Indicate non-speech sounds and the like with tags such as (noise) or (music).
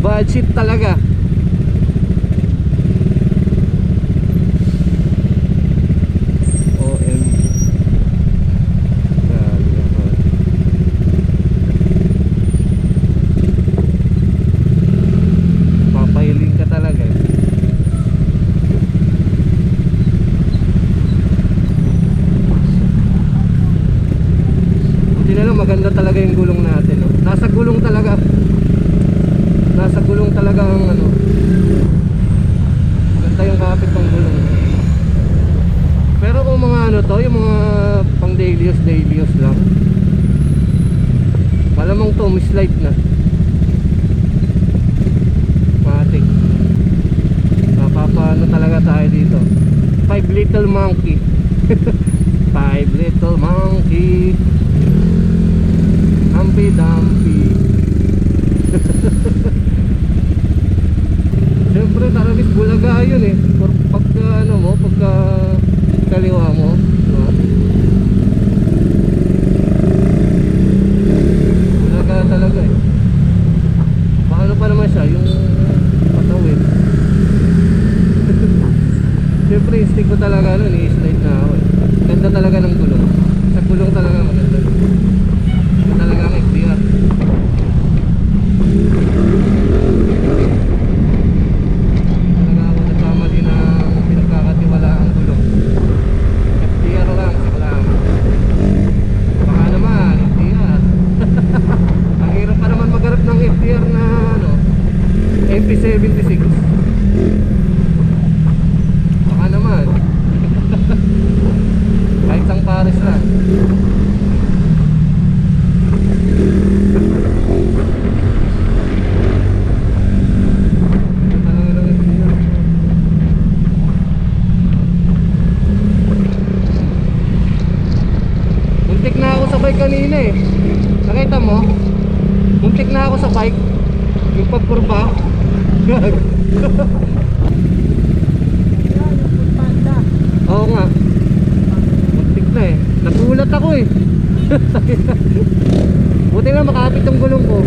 Bad shit talaga. Maganda talaga yung gulong natin. No? Nasa gulong talaga. Talaga ano. Maganda yung kapit ng gulong. Pero kung mga ano to, yung mga pang daily use, daily use lang. Malamang to, mislide na. Matik. Napapano talaga tayo dito. Five little monkey. (laughs) Five little monkey. Humpy Dumpy. Siyempre talagang bulaga yun eh. Pag, pagka ano mo, pagka kaliwa mo. Diba? Bulaga talaga eh. Pa naman siya? Yung patawid. (laughs) Siyempre instinct ko talaga nun, i-slide na ako eh. Ganda talaga ng gulong. Sa gulong talaga maganda. Ito talaga ang FDR. Talaga ako nagkamali na pinagkakatiwala ang gulong. FDR lang, saklang. Baka naman, FDR. ang hirap pa naman magharap ng FDR na ano, MP76. Baka naman. Kahit sang pares lang. Ito talaga ng FDR. Muntik na ako sa bike kanina eh. Nakita mo? Muntik na ako sa bike. Yung pagkurba. (laughs) Oo nga. Muntik na eh. Nagulat ako eh. (laughs) Buti nga makapit yung gulong ko.